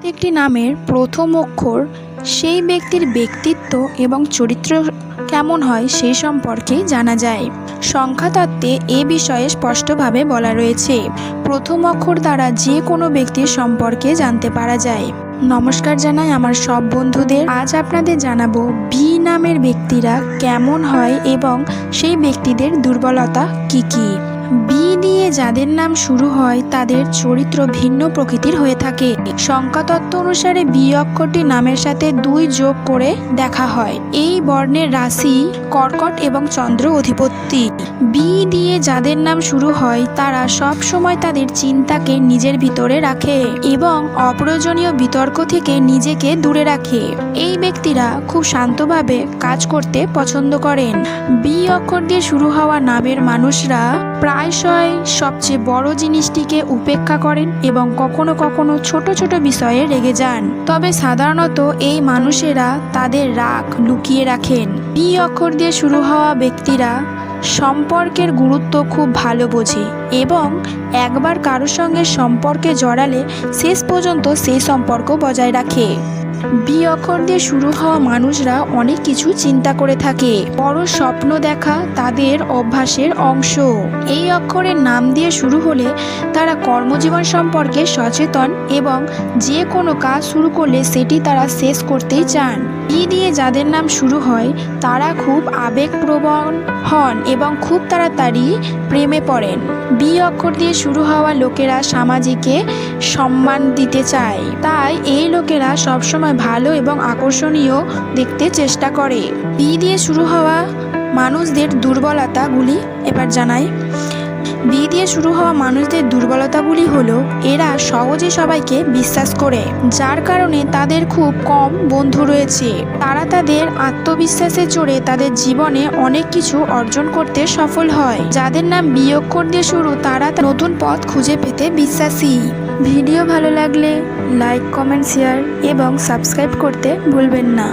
প্রত্যেকটি নামের প্রথম অক্ষর সেই ব্যক্তির ব্যক্তিত্ব এবং চরিত্র কেমন হয় সেই সম্পর্কে জানা যায়। সংখ্যাতত্ত্বে এ বিষয়ে স্পষ্টভাবে বলা রয়েছে। প্রথম অক্ষর দ্বারা যে কোনো ব্যক্তির সম্পর্কে জানতে পারা যায়। নমস্কার জানাই আমার সব বন্ধুদের। আজ আপনাদের জানাব বি নামের ব্যক্তিরা কেমন হয় এবং সেই ব্যক্তিদের দুর্বলতা কি কি। বি দিয়ে যাদের নাম শুরু হয়, তাদের চরিত্র ভিন্ন প্রকৃতির হয়ে থাকে। সংখ্যাতত্ত্ব অনুসারে বি অক্ষরটি নামের সাথে দুই যোগ করে দেখা হয়। এই বর্ণের রাশি কর্কট এবং চন্দ্র অধিপতি। বি দিয়ে যাদের নাম শুরু হয়, তারা সব সময় তাদের চিন্তাকে নিজের ভিতরে রাখে এবং অপ্রয়োজনীয় বিতর্ক থেকে নিজেকে দূরে রাখে। এই ব্যক্তিরা খুব শান্তভাবে কাজ করতে পছন্দ করেন। বি অক্ষর দিয়ে শুরু হওয়া নামের মানুষরা প্রায়শই সবচেয়ে বড় জিনিসটিকে উপেক্ষা করেন এবং কখনো কখনো ছোট ছোট বিষয়ে রেগে যান। তবে সাধারণত এই মানুষেরা তাদের রাগ লুকিয়ে রাখেন। বি অক্ষর দিয়ে শুরু হওয়া ব্যক্তিরা সম্পর্কের গুরুত্ব খুব ভালো বোঝে এবং একবার কারোর সঙ্গে সম্পর্কে জড়ালে শেষ পর্যন্ত সেই সম্পর্ক বজায় রাখে। বি অক্ষর দিয়ে শুরু হওয়া মানুষরা অনেক কিছু চিন্তা করে থাকে। বড় স্বপ্ন দেখা তাদের অভ্যাসের অংশ। এই অক্ষরের নাম দিয়ে শুরু হলে তারা কর্মজীবন সম্পর্কে সচেতন এবং যে কোনো কাজ শুরু করলে সেটি তারা শেষ করতেই চান। ই দিয়ে যাদের নাম শুরু হয়, তারা খুব আবেগপ্রবণ হন এবং খুব তাড়াতাড়ি প্রেমে পড়েন। বি অক্ষর দিয়ে শুরু হওয়া লোকেরা সামাজিকে সম্মান দিতে চায়। তাই এই লোকেরা সবসময় ভালো এবং আকর্ষণীয় দেখতে চেষ্টা করে। বি দিয়ে শুরু হওয়া মানুষদের দুর্বলতাগুলি এবার জানাই। বি দিয়ে শুরু হওয়া মানুষদের দুর্বলতাগুলি হলো, এরা সহজে সবাইকে বিশ্বাস করে, যার কারণে তাদের খুব কম বন্ধু রয়েছে। তারা তাদের আত্মবিশ্বাসে চড়ে তাদের জীবনে অনেক কিছু অর্জন করতে সফল হয়। যাদের নাম বি অক্ষর দিয়ে শুরু, তারা নতুন পথ খুঁজে পেতে বিশ্বাসী। ভিডিও ভালো লাগলে লাইক, কমেন্ট, শেয়ার এবং সাবস্ক্রাইব করতে ভুলবেন না।